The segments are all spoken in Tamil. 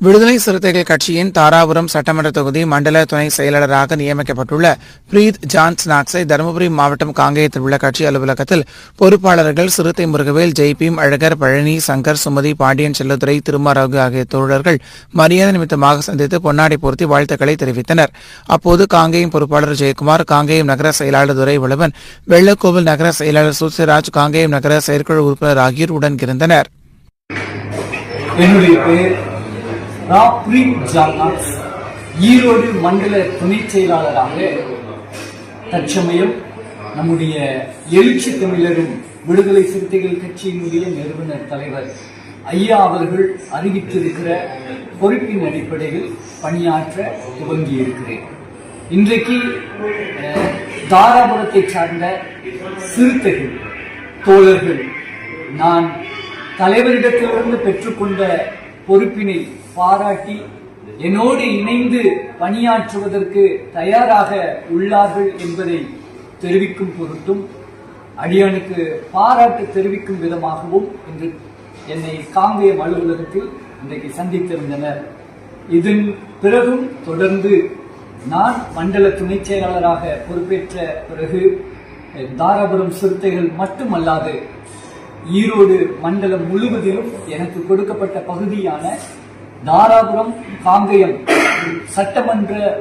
விடுதலை சிறுத்தைகள் கட்சியின் தாராபுரம் சட்டமன்ற தொகுதி மண்டல துணை செயலாளராக நியமிக்கப்பட்டுள்ள பிரீத் ஜான் ஸ்நாக்ஸை தருமபுரி மாவட்டம் காங்கேயத்தில் உள்ள கட்சி அலுவலகத்தில் பொறுப்பாளர்கள் சிறுத்தை முருகவேல் ஜெய்பீம் அழகர் பழனி சங்கர் சுமதி பாண்டியன் செல்லதுரை திருமாராகு ஆகிய தோழர்கள் மரியாதை நிமித்தமாக சந்தித்து பொன்னாடை பொருத்தி வாழ்த்துக்களை தெரிவித்தனர். அப்போது காங்கேயம் பொறுப்பாளர் ஜெயக்குமார் காங்கேயம் நகர செயலாளர் துரை வளவன் வெள்ளக்கோவில் நகர செயலாளர் சூசிராஜ் காங்கேயம் நகர செயற்குழு உறுப்பினர் ஆகியோர் உடன் இருந்தனர். ராப்ரி ஜானாக்ஸ் ஈரோடு மண்டல துணை செயலாளராக தற்சமயம் நம்முடைய எழுச்சி தமிழரும் விடுதலை சிறுத்தைகள் கட்சியினுடைய நிறுவனர் தலைவர் ஐயா அவர்கள் அறிவித்திருக்கிற பொறுப்பின் அடிப்படையில் பணியாற்ற துவங்கியிருக்கிறேன். இன்றைக்கு தாராபுரத்தை சார்ந்த சிறுத்தைகள் தோழர்கள் நான் தலைவரிடத்திலிருந்து பெற்றுக்கொண்ட பொறுப்பினை பாராட்டி என்னோடு இணைந்து பணியாற்றுவதற்கு தயாராக உள்ளார்கள் என்பதை தெரிவிக்கும் பொருட்டும் அடியானுக்கு பாராட்டு தெரிவிக்கும் விதமாகவும் இன்று என்னை காங்கேயம் அலுவலகத்தில் இன்றைக்கு சந்தித்திருந்தனர். இதன் பிறகும் தொடர்ந்து நான் மண்டல துணைச் செயலாளராக பொறுப்பேற்ற பிறகு தாராபுரம் சிறுத்தைகள் மட்டுமல்லாது ஈரோடு மண்டலம் முழுவதிலும் எனக்கு கொடுக்கப்பட்ட பகுதியான தாராபுரம் காங்கயம் சட்டமன்ற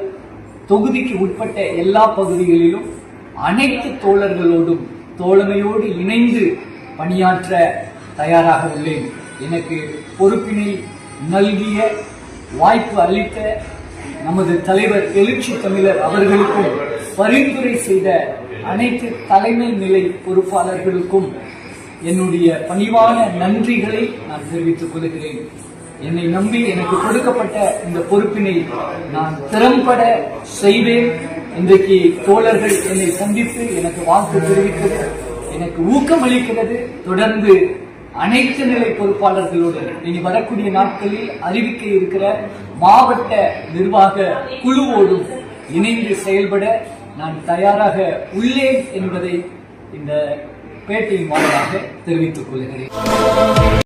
தொகுதிக்கு உட்பட்ட எல்லா பகுதிகளிலும் அனைத்து தோழர்களோடும் தோழமையோடு இணைந்து பணியாற்ற தயாராக உள்ளேன். எனக்கு பொறுப்பினை நல்கிய வாய்ப்பு அளித்த நமது தலைவர் எழுச்சி தமிழர் அவர்களுக்கும் பரிந்துரை செய்த அனைத்து தலைமை நிலை பொறுப்பாளர்களுக்கும் என்னுடைய பணிவான நன்றிகளை நான் தெரிவித்துக் கொள்கிறேன். என்னை நம்பி எனக்கு கொடுக்கப்பட்ட இந்த பொறுப்பினை நான் திறம்பட செய்வேன். இன்றைக்கு தோழர்கள் என்னை சந்தித்து எனக்கு வாழ்த்து தெரிவிக்கிறது எனக்கு ஊக்கமளிக்கிறது தொடர்ந்து அனைத்து நிலை பொறுப்பாளர்களுடன் இனி வரக்கூடிய நாட்களில் அறிவிக்க இருக்கிற மாவட்ட நிர்வாக குழுவோடும் இணைந்து செயல்பட நான் தயாராக உள்ளேன் என்பதை இந்த பேட்டியின் வாயிலாக தெரிவித்துக் கொள்கிறேன்.